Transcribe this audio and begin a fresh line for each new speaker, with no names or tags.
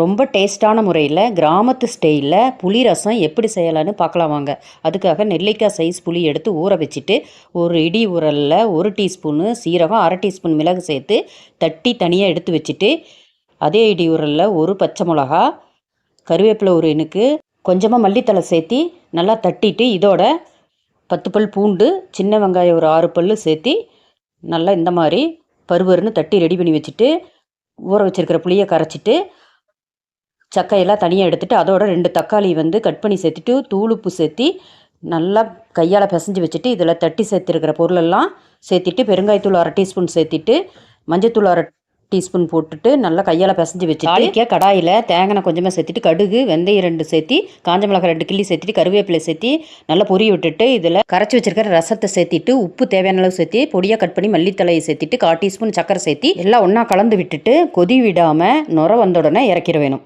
ரொம்ப டேஸ்ட்டான முறையில் கிராமத்து ஸ்டைலில் புளி ரசம் எப்படி செய்யலான்னு பார்க்கலாம் வாங்க. அதுக்காக நெல்லிக்காய் சைஸ் புளி எடுத்து ஊற வச்சுட்டு ஒரு இடி உரலில் ஒரு டீஸ்பூனு சீரகம் அரை டீஸ்பூன் மிளகு சேர்த்து தட்டி தனியாக எடுத்து வச்சுட்டு அதே இடி உரலில் ஒரு பச்சை மிளகா கருவேப்பிலை ஒரு இனுக்கு கொஞ்சமாக மல்லித்தழை சேர்த்தி நல்லா தட்டிட்டு இதோட பத்து பல் பூண்டு சின்ன வெங்காயம் ஒரு ஆறு பல் சேர்த்தி நல்லா இந்த மாதிரி பருவருன்னு தட்டி ரெடி பண்ணி வச்சுட்டு ஊற வச்சுருக்கிற புளியை கரைச்சிட்டு சக்கையெல்லாம் தனியாக எடுத்துட்டு அதோட ரெண்டு தக்காளி வந்து கட் பண்ணி சேர்த்துட்டு தூள் உப்பு சேர்த்தி நல்லா கையால் பிசைஞ்சு வச்சுட்டு இதில் தட்டி சேர்த்துருக்கிற பொருளெல்லாம் சேர்த்துட்டு பெருங்காயத்தூள் அரை டீஸ்பூன் சேர்த்திட்டு மஞ்சத்தூள் அரை டீஸ்பூன் போட்டுட்டு நல்லா கையால் பிசைஞ்சு வச்சு தாளிக்க கடாயில் தேங்காய் கொஞ்சமாக சேர்த்துட்டு கடுகு வெந்தயம் ரெண்டு சேர்த்தி காஞ்ச மிளகாய் ரெண்டு கிள்ளி சேர்த்துட்டு கருவேப்பிலை சேர்த்தி நல்லா பொரிய விட்டுட்டு இதில் கரைச்சி வச்சிருக்கிற ரசத்தை சேர்த்திட்டு உப்பு தேவையான அளவு சேர்த்தி பொடியாக கட் பண்ணி மல்லித்தலையை சேர்த்திட்டு கால் டீஸ்பூன் சக்கரை சேர்த்தி எல்லாம் ஒன்றா கலந்து விட்டுட்டு கொதி விடாமல் நுர வந்த உடனே இறக்கிட வேணும்.